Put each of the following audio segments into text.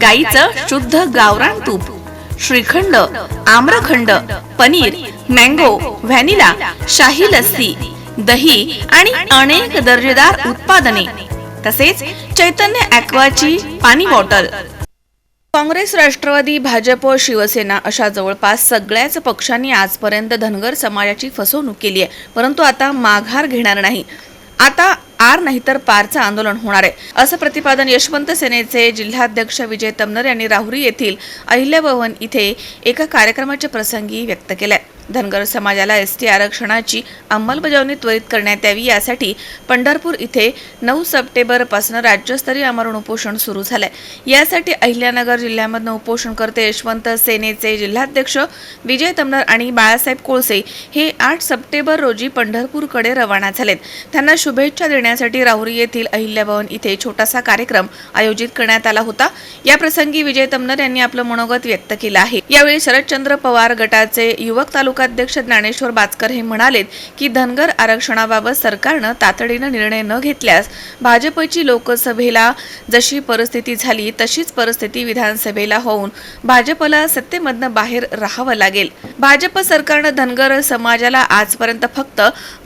गाईचं शुद्ध गावरान तूप श्रीखंड आम्रखंड पनीर मँगो व्हॅनिला शाही लस्सी दही आणि अनेक दर्जेदार उत्पादने तसेच चैतन्य ॲक्वाची पाणी बॉटल. काँग्रेस राष्ट्रवादी भाजप शिवसेना अशा जवळपास सगळ्याच पक्षांनी आजपर्यंत धनगर समाजाची फसवणूक केली आहे. परंतु आता माघार घेणार नाही. आता आर नाहीतर पारचं आंदोलन होणार आहे. असं प्रतिपादन यशवंत सेनेचे जिल्हाध्यक्ष विजय तमनर यांनी राहुरी येथील अहिल्याभवन इथे एका कार्यक्रमाच्या प्रसंगी व्यक्त केलंय. धनगर समाजाला एस टी आरक्षणाची अंमलबजावणी त्वरित करण्यात यावी यासाठी पंढरपूर इथे नऊ सप्टेंबरपासून राज्यस्तरीय आमरण उपोषण सुरू झालंय. यासाठी अहिल्यानगर जिल्ह्यामधनं उपोषणकर्ते यशवंत सेनेचे जिल्हाध्यक्ष विजय तमनर आणि बाळासाहेब कोळसे हे आठ सप्टेंबर रोजी पंढरपूरकडे रवाना झालेत. त्यांना शुभेच्छा देण्यासाठी राहुरी येथील अहिल्याभवन इथे छोटासा कार्यक्रम आयोजित करण्यात आला होता. या प्रसंगी विजय तमनर यांनी आपलं मनोगत व्यक्त केलं आहे. यावेळी शरदचंद्र पवार गटाचे युवक तालुका तालुकाध्यक्ष ज्ञानेश्वर बाचकर हे म्हणालेत की धनगर आरक्षणाबाबत सरकारनं तातडीनं निर्णय न घेतल्यास भाजपची लोकसभेला जशी परिस्थिती झाली तशीच परिस्थिती विधानसभेला होऊन भाजपला सत्तेमधनं बाहेर राहावं लागेल. भाजप सरकारनं धनगर समाजाला आजपर्यंत फक्त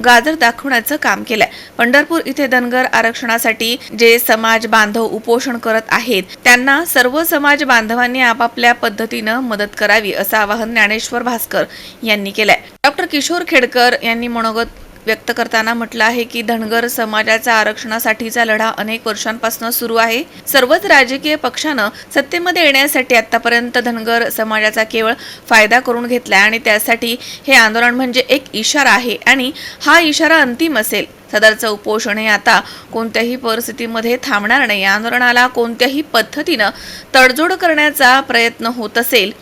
गाजर दाखवण्याचं काम केलंय. पंढरपूर इथे धनगर आरक्षणासाठी जे समाज बांधव उपोषण करत आहेत त्यांना सर्व समाज बांधवांनी आपापल्या पद्धतीनं मदत करावी असं आवाहन ज्ञानेश्वर भास्कर यांनी केलंय. डॉक्टर किशोर खेडकर यांनी मनोगत व्यक्त करताना म्हटलं आहे की धनगर समाजाचा आरक्षणासाठीचा लढा अनेक वर्षांपासून सुरू आहे. सर्वच राजकीय पक्षानं सत्तेमध्ये येण्यासाठी आतापर्यंत धनगर समाजाचा केवळ फायदा करून घेतलाय आणि त्यासाठी हे आंदोलन म्हणजे एक इशारा आहे आणि हा इशारा अंतिम असेल. सदरचं उपोषण हे आता कोणत्याही परिस्थितीमध्ये थांबणार नाही. या आंदोलनाला कोणत्याही पद्धतीनं तडजोड करण्याचा प्रयत्न होत असेल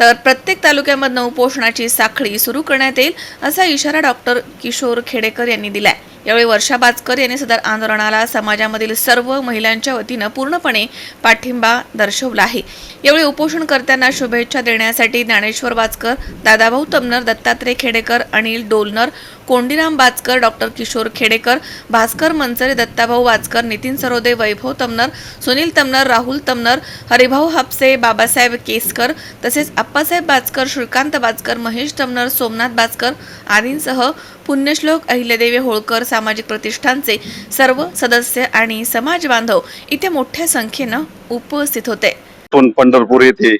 तर प्रत्येक तालुक्यामधनं उपोषणाची साखळी सुरू करण्यात येईल असा इशारा डॉक्टर किशोर खेडेकर यांनी दिलाय. यावेळी वर्षा बाचकर यांनी सदर आंदोलनाला समाजामधील सर्व महिलांच्या वतीनं पूर्णपणे पाठिंबा दर्शवला आहे. यावेळी उपोषणकर्त्यांना शुभेच्छा देण्यासाठी ज्ञानेश्वर बाचकर दादाभाऊ तमनर दत्तात्रय खेडेकर अनिल डोलनर कोंडीराम बाचकर डॉक्टर किशोर खेडेकर भास्कर मनसरे दत्ताभाऊ वाचकर नितीन सरोदे वैभव तमनर सुनील तमनर राहुल तमनर हरिभाऊ हापसे बाबासाहेब केसकर तसेच आप्पासाहेब बाचकर श्रीकांत बाचकर महेश तमनर सोमनाथ बाचकर आदींसह पुण्यश्लोक अहिल्यादेवी होळकर सामाजिक प्रतिष्ठानचे सर्व सदस्य आणि समाज बांधव इथे मोठ्या संख्येनं उपस्थित होते. पण पंढरपूर येथे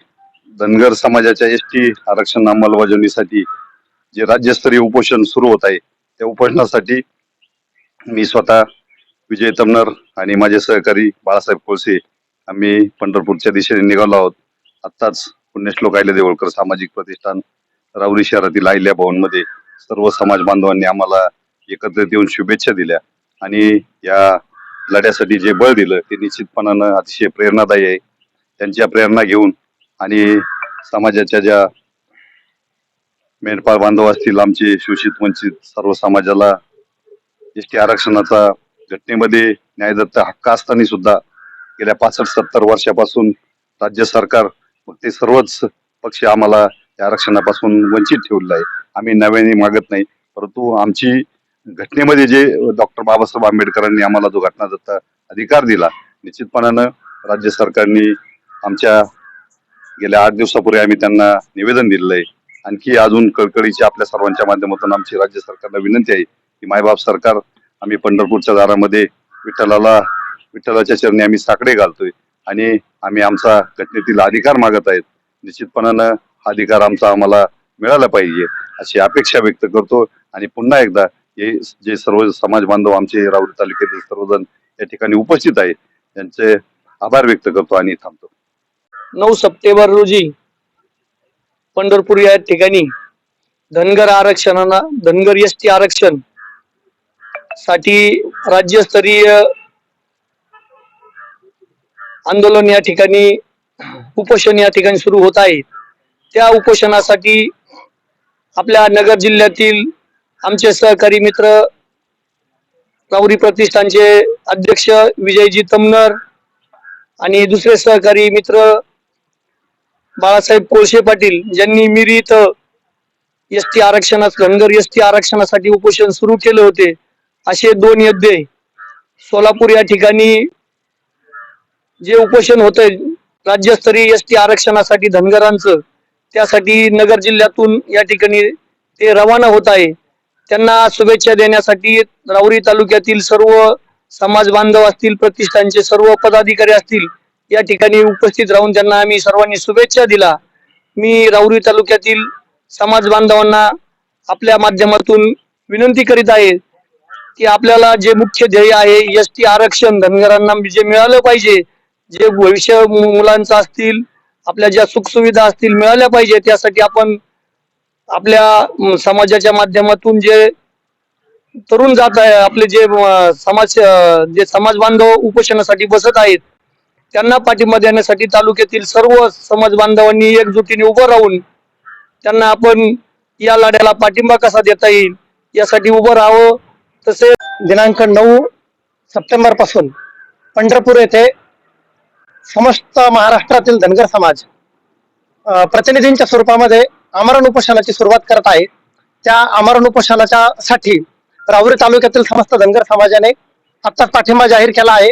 धनगर समाजाच्या एस टी आरक्षण अंमलबजावणीसाठी जे राज्यस्तरीय उपोषण सुरू होत आहे त्या उपोषणासाठी मी स्वतः विजय तमनर आणि माझे सहकारी बाळासाहेब कोळसे आम्ही पंढरपूरच्या दिशेने निघालो आहोत. आत्ताच पुण्यश्लोक आयले देवळकर सामाजिक प्रतिष्ठान रावरी शहरातील अहिल्या भवनमध्ये सर्व समाज बांधवांनी आम्हाला एकत्रित येऊन शुभेच्छा दिल्या. आणि या लढ्यासाठी जे बळ दिलं ते निश्चितपणानं अतिशय प्रेरणादायी आहे. त्यांच्या प्रेरणा घेऊन आणि समाजाच्या ज्या मेंढपाळ बांधव असतील आमचे शोषित वंचित सर्व समाजाला एस टी आरक्षणाचा घटनेमध्ये न्यायदत्त हक्क असताना सुद्धा गेल्या पासष्ट सत्तर वर्षापासून राज्य सरकार मग ते सर्वच पक्ष आम्हाला या आरक्षणापासून वंचित ठेवलेलं आहे. आम्ही नव्याने मागत नाही परंतु आमची घटनेमध्ये जे डॉक्टर बाबासाहेब आंबेडकरांनी आम्हाला जो घटनादत्त अधिकार दिला निश्चितपणानं राज्य सरकारने आमच्या गेल्या आठ दिवसापूर्वी आम्ही त्यांना निवेदन दिलेलं आहे. आणखी अजून कळकळीची आपल्या सर्वांच्या माध्यमातून आमची राज्य सरकारला विनंती आहे की मायबाप सरकार आम्ही पंढरपूरच्या दारामध्ये विठ्ठलाला विठ्ठलाच्या चरणी आम्ही साकडे घालतोय आणि आम्ही आमचा घटनेतील अधिकार मागत आहेत. निश्चितपणानं हा अधिकार आमचा आम्हाला मिळाला पाहिजे अशी अपेक्षा व्यक्त करतो आणि पुन्हा एकदा हे जे सर्व समाज बांधव आमचे राऊरी तालुक्यातील सर्वजण या ठिकाणी उपस्थित आहेत त्यांचे आभार व्यक्त करतो आणि थांबतो. नऊ सप्टेंबर रोजी पंढरपूर या ठिकाणी धनगर आरक्षणाला धनगर एस टी आरक्षणसाठी राज्यस्तरीय आंदोलन या ठिकाणी उपोषण या ठिकाणी सुरू होत आहे. त्या उपोषणासाठी आपल्या नगर जिल्ह्यातील आमचे सहकारी मित्र राऊरी प्रतिष्ठानचे अध्यक्ष विजयजी तमनर आणि दुसरे सहकारी मित्र बाळासाहेब कोळशे पाटील ज्यांनी मिरी इथं एस टी आरक्षणास धनगर एस टी आरक्षणासाठी उपोषण सुरू केले होते. असे दोन योद्धे सोलापूर या ठिकाणी जे उपोषण होत राज्यस्तरीय एस टी आरक्षणासाठी धनगरांचं त्यासाठी नगर जिल्ह्यातून या ठिकाणी ते रवाना होत आहे. त्यांना शुभेच्छा देण्यासाठी राऊरी तालुक्यातील सर्व समाज बांधव असतील प्रतिष्ठानचे सर्व पदाधिकारी असतील या ठिकाणी उपस्थित राहून त्यांना आम्ही सर्वांनी शुभेच्छा दिला. मी राऊरी तालुक्यातील समाज बांधवांना आपल्या माध्यमातून विनंती करीत आहे की आपल्याला जे मुख्य ध्येय आहे एस टी आरक्षण धनगरांना जे मिळालं पाहिजे जे भविष्य मुलांचं असतील आपल्या ज्या सुखसुविधा असतील मिळाल्या पाहिजे त्यासाठी आपण आपल्या समाजाच्या माध्यमातून जे तरुण जात आहे आपले जे समाज जे समाज बांधव उपोषणासाठी बसत आहेत त्यांना पाठिंबा देण्यासाठी तालुक्यातील सर्व समाज बांधवांनी एकजुटीने उभं राहून त्यांना आपण या लढ्याला पाठिंबा कसा देता येईल यासाठी उभं राहावं. तसेच दिनांक नऊ सप्टेंबरपासून पंढरपूर येथे समस्त महाराष्ट्रातील धनगर समाज प्रतिनिधींच्या स्वरूपामध्ये आमरण उपोषणाची सुरुवात करत आहे. त्या आमरण उपोषणाच्या साठी राहुरी तालुक्यातील समस्त धनगर समाजाने आत्ताच पाठिंबा जाहीर केला आहे.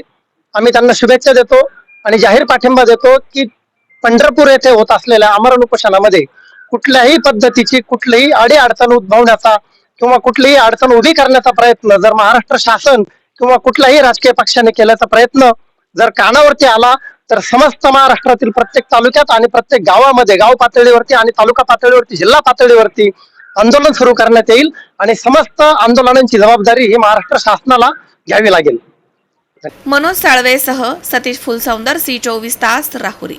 आम्ही त्यांना शुभेच्छा देतो आणि जाहीर पाठिंबा देतो की पंढरपूर येथे होत असलेल्या आमरण उपोषणामध्ये कुठल्याही पद्धतीची कुठलीही अडी अडचण उद्भवण्याचा किंवा कुठलीही अडचण उभी करण्याचा प्रयत्न जर महाराष्ट्र शासन किंवा कुठल्याही राजकीय पक्षाने केल्याचा प्रयत्न जर कानावरती आला तर समस्त महाराष्ट्रातील प्रत्येक तालुक्यात आणि प्रत्येक गावामध्ये गाव पातळीवरती आणि तालुका पातळीवरती जिल्हा पातळीवरती आंदोलन सुरू करण्यात येईल आणि समस्त आंदोलनांची जबाबदारी ही महाराष्ट्र शासनाला घ्यावी लागेल. मनोज साळवेसह सतीश फुलसौंदर सी चोवीस तास राहुरी.